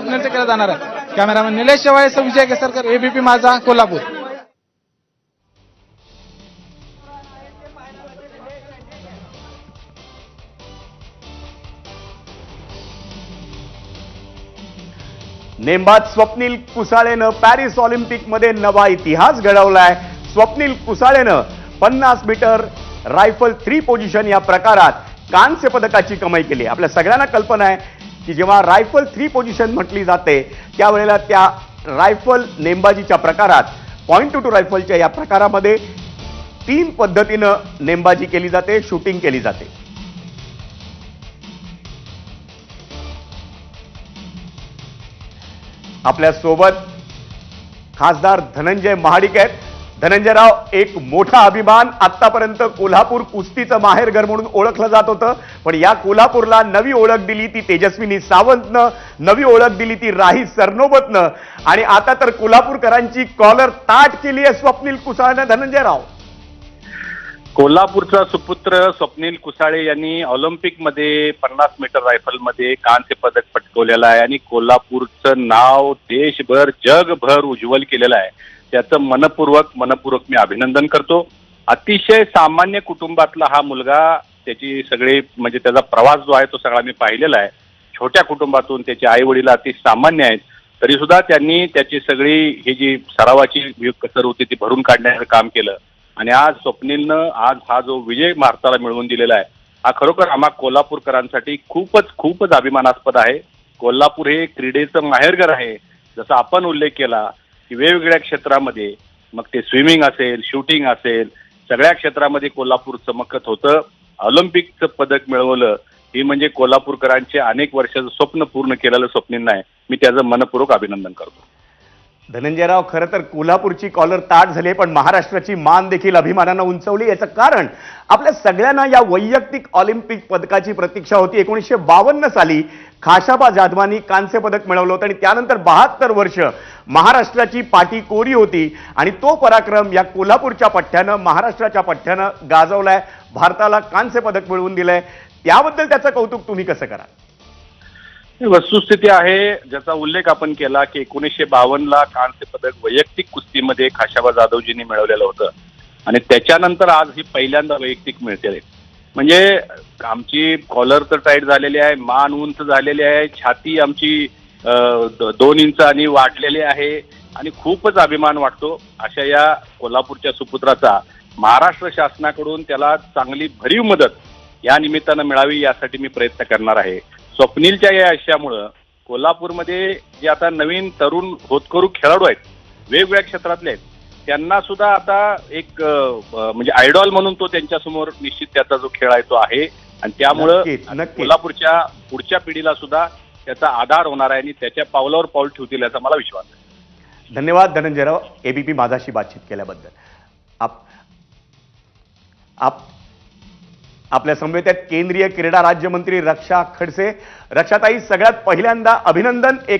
स्वप्नीलचं केलं जाणार आहे. Cameraman Nilesh Shewale Vijay Kesarkar ABP Majha Kolhapur. नेमबाज स्वप्नील कुसाळेनं पॅरिस ऑलिम्पिकमध्ये नवा इतिहास घडवलाय. स्वप्नील कुसाळेनं पन्नास मीटर रायफल थ्री पोझिशन या प्रकारात कांस्य पदकाची कमाई केली. आपल्या सगळ्यांना कल्पना आहे की जेव्हा रायफल थ्री पोझिशन म्हटली जाते त्यावेळेला त्या रायफल नेमबाजीच्या प्रकारात पॉईंट टू टू रायफलच्या या प्रकारामध्ये तीन पद्धतीनं नेमबाजी केली जाते शूटिंग केली जाते. आपल्यासोबत खासदार धनंजय महाडिक आहेत. धनंजयराव एक मोठा अभिमान. आतापर्यंत कोल्हापूर कुस्तीचं माहेरघर म्हणून ओळखलं जात होतं. पण या कोल्हापूरला नवी ओळख दिली ती तेजस्विनी सावंतनं नवी ओळख दिली ती राही सरनोबतनं. आणि आता तर कोल्हापूरकरांची कॉलर ताट केली आहे स्वप्नील कुसाळनं. धनंजयराव कोल्हापूरचा सुपुत्र स्वप्नील कुसाळे यांनी ऑलिम्पिकमध्ये पन्नास मीटर रायफलमध्ये कांस्य पदक पटकवलेलं आहे आणि कोल्हापूरचं नाव देशभर जगभर उज्ज्वल केलेलं आहे. त्याचं मनपूर्वक मनपूर्वक मी अभिनंदन करतो. अतिशय सामान्य कुटुंबातला हा मुलगा त्याची सगळी म्हणजे त्याचा प्रवास जो आहे तो सगळा मी पाहिलेला आहे. छोट्या कुटुंबातून त्याचे आई वडील अति सामान्य आहेत. तरी सुद्धा त्यांनी त्याची सगळी ही जी सरावाची कसर होती ती भरून काढण्याचं काम केलं. आणि आज स्वप्नीलनं आज हा जो विजय भारताला मिळवून दिलेला आहे हा खरोखर आम्हा कोल्हापूरकरांसाठी खूपच खूपच अभिमानास्पद आहे. कोल्हापूर हे क्रीडेचं माहेरघर आहे. जसं आपण उल्लेख केला की वेगवेगळ्या क्षेत्रामध्ये मग ते स्विमिंग असेल शूटिंग असेल सगळ्या क्षेत्रामध्ये कोल्हापूर चमकत होतं. ऑलिम्पिकचं पदक मिळवलं. ही म्हणजे कोल्हापूरकरांचे अनेक वर्षाचं स्वप्न पूर्ण केलेलं स्वप्नींना आहे मी त्याचं मनपूर्वक अभिनंदन करतो. धनंजयराव खरं तर कोल्हापूरची कॉलर ताट झाली पण महाराष्ट्राची मान देखील अभिमानानं उंचवली. याचं कारण आपल्या सगळ्यांना या वैयक्तिक ऑलिम्पिक पदकाची प्रतीक्षा होती. एकोणीसशे बावन्न साली खाशाबा जाधवानी कांस्य पदक मिळवलं होतं आणि त्यानंतर बहात्तर वर्ष महाराष्ट्राची पाठी कोरी होती आणि तो पराक्रम या कोल्हापूरच्या पठ्ठ्यानं महाराष्ट्राच्या पठ्ठ्यानं गाजवलाय. भारताला कांस्य पदक मिळवून दिलंय. त्याबद्दल त्याचं कौतुक तुम्ही कसं करा ही वस्तुस्थिती आहे ज्याचा उल्लेख आपण केला की एकोणीसशे बावन्नला कांस्य पदक वैयक्तिक कुस्तीमध्ये खाशाबा जाधवजींनी मिळवलेलं होतं. आणि त्याच्यानंतर आज ही पहिल्यांदा वैयक्तिक मिळते. म्हणजे आमची कॉलर तर टाईट झालेली आहे मान उंच झालेली आहे छाती आमची दोन द- दोन वाढलेली आहे आणि खूपच अभिमान वाटतो अशा या कोल्हापूरच्या सुपुत्राचा. महाराष्ट्र शासनाकडून त्याला चांगली भरीव मदत या निमित्तानं मिळावी यासाठी मी प्रयत्न करणार आहे. स्वप्नीलच्या या यशामुळं कोल्हापूरमध्ये जे आता नवीन तरुण होतकरू खेळाडू आहेत वेगवेगळ्या क्षेत्रातले आहेत त्यांना सुद्धा आता एक म्हणजे आयडॉल म्हणून तो त्यांच्यासमोर निश्चित त्याचा जो खेळ आहे तो आहे. आणि त्यामुळं. कोल्हापूरच्या पुढच्या पिढीला सुद्धा त्याचा आधार होणार आहे आणि त्याच्या पावलावर पाऊल ठेवतील याचा मला विश्वास आहे. धन्यवाद धनंजयराव. एबीपी माझाशी बातचीत केल्याबद्दल. आप आप आपल्या समवेत आहेत केंद्रीय क्रीडा राज्यमंत्री रक्षा खडसे. रक्षाताई सगळ्यात पहिल्यांदा अभिनंदन एक